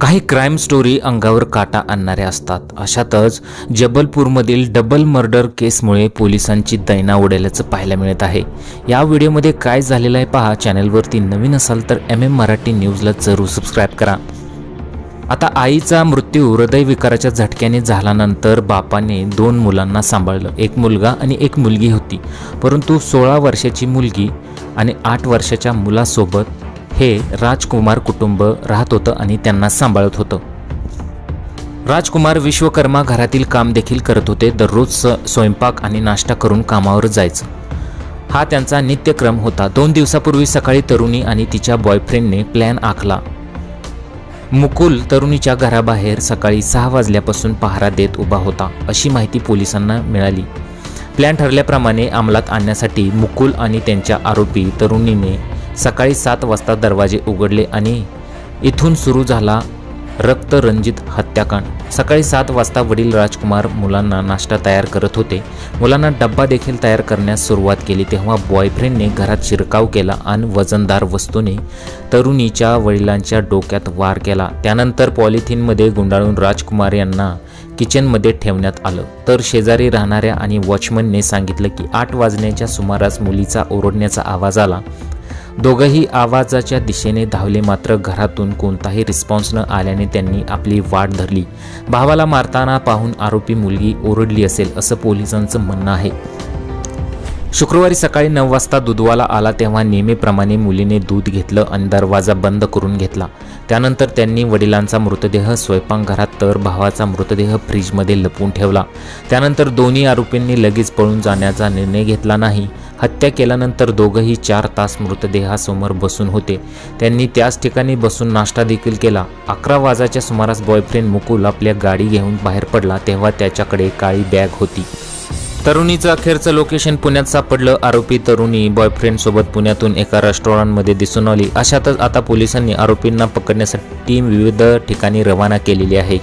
काही crime story अंगावर काटा आणणाऱ्या असतात. अशातच जबलपूरमधील डबल मर्डर केसमुळे पोलिसांची दैना उडाल्याचं पाहायला मिळत आहे. या व्हिडिओमध्ये काय झालेलं आहे पहा. चॅनलवरती नवीन असाल तर एम एम मराठी न्यूजला जरूर सबस्क्राईब करा. आता आईचा मृत्यू हृदयविकाराच्या झटक्याने झाल्यानंतर बापाने दोन मुलांना सांभाळलं. एक मुलगा आणि एक मुलगी होती. परंतु सोळा वर्षाची मुलगी आणि आठ वर्षाच्या मुलासोबत हे राजकुमार कुटुंब राहत होतं आणि त्यांना सांभाळत होतं. राजकुमार विश्वकर्मा घरातील काम देखील करत होते. दररोज स स्वयंपाक आणि नाश्ता करून कामावर जायचं. हा त्यांचा नित्यक्रम होता. दोन दिवसापूर्वी सकाळी तरुणी आणि तिच्या बॉयफ्रेंडने प्लॅन आखला. मुकुल तरुणीच्या घराबाहेर सकाळी सहा वाजल्यापासून पहारा देत उभा होता अशी माहिती पोलिसांना मिळाली. प्लॅन ठरल्याप्रमाणे अंमलात आणण्यासाठी मुकुल आणि त्यांच्या आरोपी तरुणीने सकाळी सात वाजता दरवाजे उघडले आणि इथून सुरू झाला रक्तरंजित हत्याकांड. सकाळी सात वाजता वडील राजकुमार मुलांना नाश्ता तयार करत होते. मुलांना डब्बा देखील तयार करण्यास सुरुवात केली. तेव्हा बॉयफ्रेंडने घरात शिरकाव केला आणि वजनदार वस्तूने तरुणीच्या वडिलांच्या डोक्यात वार केला. त्यानंतर पॉलिथिनमध्ये गुंडाळून राजकुमार यांना किचनमध्ये ठेवण्यात आलं. तर शेजारी राहणाऱ्या आणि वॉचमनने सांगितलं की आठ वाजण्याच्या सुमारास मुलीचा ओरडण्याचा आवाज आला. दोघंही आवाजाच्या दिशेने धावले मात्र घरातून कोणताही रिस्पॉन्स न आल्याने त्यांनी आपली वाट धरली. भावाला मारताना पाहून आरोपी मुलगी ओरडली असेल असं पोलिसांचं म्हणणं आहे. शुक्रवारी सकाळी नऊ वाजता दुधवाला आला तेव्हा नेहमीप्रमाणे मुलीने दूध घेतलं आणि दरवाजा बंद करून घेतला. त्यानंतर त्यांनी वडिलांचा मृतदेह स्वयंपाकघरात तर भावाचा मृतदेह फ्रीजमध्ये लपवून ठेवला. त्यानंतर दोन्ही आरोपींनी लगेच पळून जाण्याचा निर्णय घेतला नाही. हत्या केल्यानंतर दोघंही चार तास मृतदेहासमोर बसून होते. त्यांनी त्याच ठिकाणी बसून नाश्ता देखील केला. अकरा वाजाच्या सुमारास बॉयफ्रेंड मुकुल आपल्या गाडी घेऊन बाहेर पडला तेव्हा त्याच्याकडे काळी बॅग होती. तरुणीचं अखेरचं लोकेशन पुण्यात सापडलं आरोपी तरुणी बॉयफ्रेंडसोबत पुण्यातून एका रेस्टॉरंटमध्ये दिसून आली. अशातच आता पोलिसांनी आरोपींना पकडण्यासाठी टीम विविध ठिकाणी रवाना केलेली आहे.